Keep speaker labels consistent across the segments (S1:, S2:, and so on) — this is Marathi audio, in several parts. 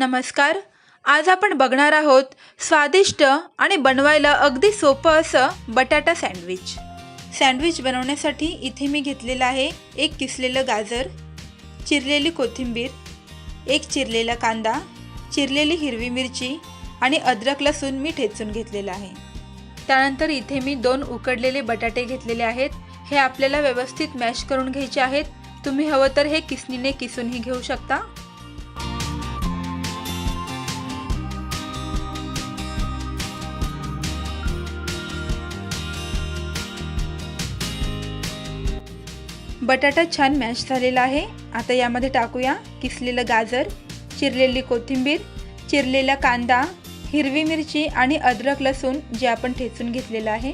S1: नमस्कार. आज आपण बघणार आहोत स्वादिष्ट आणि बनवायला अगदी सोपं असं बटाटा सँडविच. सँडविच बनवण्यासाठी इथे मी घेतलेलं आहे एक किसलेलं गाजर चिरलेली कोथिंबीर एक चिरलेला कांदा चिरलेली हिरवी मिरची आणि अद्रक लसूण मी ठेचून घेतलेलं आहे. त्यानंतर इथे मी दोन उकडलेले बटाटे घेतलेले आहेत. हे आपल्याला व्यवस्थित मॅश करून घ्यायचे आहेत. तुम्ही हवं तर हे किसनीने किसूनही घेऊ शकता. बटाटा छान मॅश झालेला आहे. आता यामध्ये टाकूया किसलेलं गाजर चिरलेली कोथिंबीर चिरलेला कांदा हिरवी मिरची आणि अद्रक लसूण जे आपण ठेचून घेतलेलं आहे.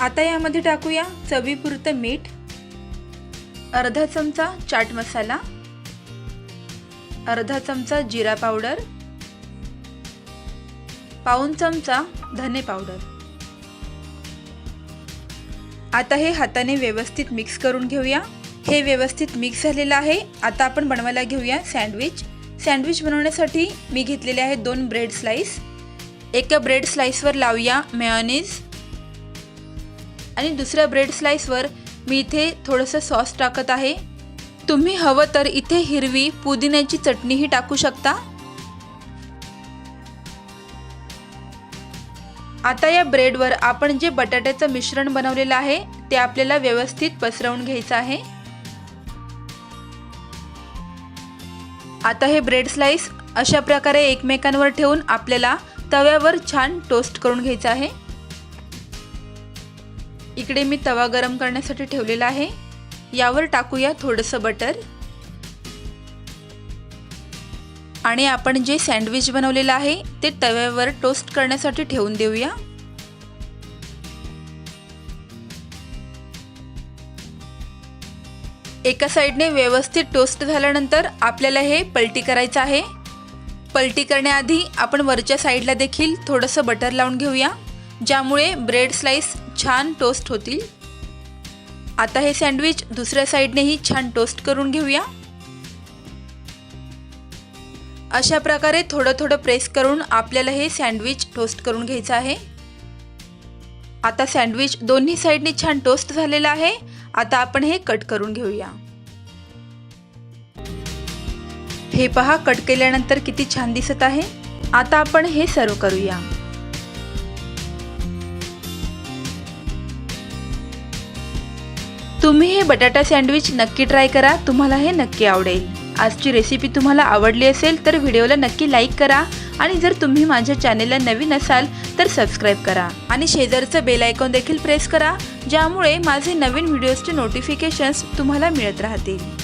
S1: आता यामध्ये टाकूया चवीपुरतं मीठ अर्धा चमचा चाट मसाला अर्धा चमचा जिरा पावडर पाऊन चमचा धने पावडर. आता हे हाताने व्यवस्थित मिक्स करून घेऊया. हे व्यवस्थित मिक्स झालेलं आहे. आता आपण बनवायला घेऊया सँडविच सँडविच बनवण्यासाठी मी घेतलेले आहेत दोन ब्रेड स्लाईस एका ब्रेड स्लाईसवर लावूया मेयोनीज आणि दुसऱ्या ब्रेड स्लाईसवर मी इथे थोडंसं सॉस टाकत आहे. तुम्ही हवं तर इथे हिरवी पुदिन्याची चटणीही टाकू शकता. आता या ब्रेडवर आपण जे बटाट्याचं मिश्रण बनवलेलं आहे ते आपल्याला व्यवस्थित पसरवून घ्यायचं आहे. आता हे ब्रेड स्लाइस अशा प्रकारे एकमेकांवर ठेवून आपल्याला तव्यावर छान टोस्ट करून घ्यायचं आहे. इकडे मी तवा गरम करण्यासाठी ठेवलेला आहे. यावर टाकूया थोडंसं बटर. आणि आपण जे सँडविच बनवलेलं आहे ते तव्यावर टोस्ट करण्यासाठी ठेवून देऊया. एका साईडने व्यवस्थित टोस्ट झाल्यानंतर आपल्याला हे पलटी करायचं आहे. पलटी करण्याआधी आपण वरच्या साईडला देखील थोडंसं बटर लावून घेऊया ज्यामुळे ब्रेड स्लाइस छान टोस्ट होतील. आता हे सँडविच दुसऱ्या साईडनेही छान टोस्ट करून घेऊया. अशा प्रकारे थोडं थोडं प्रेस करून आपल्याला हे सँडविच टोस्ट करून घ्यायचं आहे. आता सँडविच दोन्ही साईडने छान टोस्ट झालेला आहे. आता आपण हे कट करून घेऊया. हे पहा कट केल्यानंतर किती छान दिसत आहे. आता आपण हे सर्व करूया. तुम्ही हे बटाटा सँडविच नक्की ट्राय करा. तुम्हाला हे नक्की आवडेल. आजची रेसिपी तुम्हाला आवडली असेल तर व्हिडिओला नक्की लाईक करा आणि जर तुम्ही माझ्या चॅनेलला नवीन असाल तर सबस्क्राईब करा. आणि शेजारचं बेल आयकॉन देखील प्रेस करा ज्यामुळे माझे नवीन व्हिडिओजचे नोटिफिकेशन्स तुम्हाला मिळत राहतील.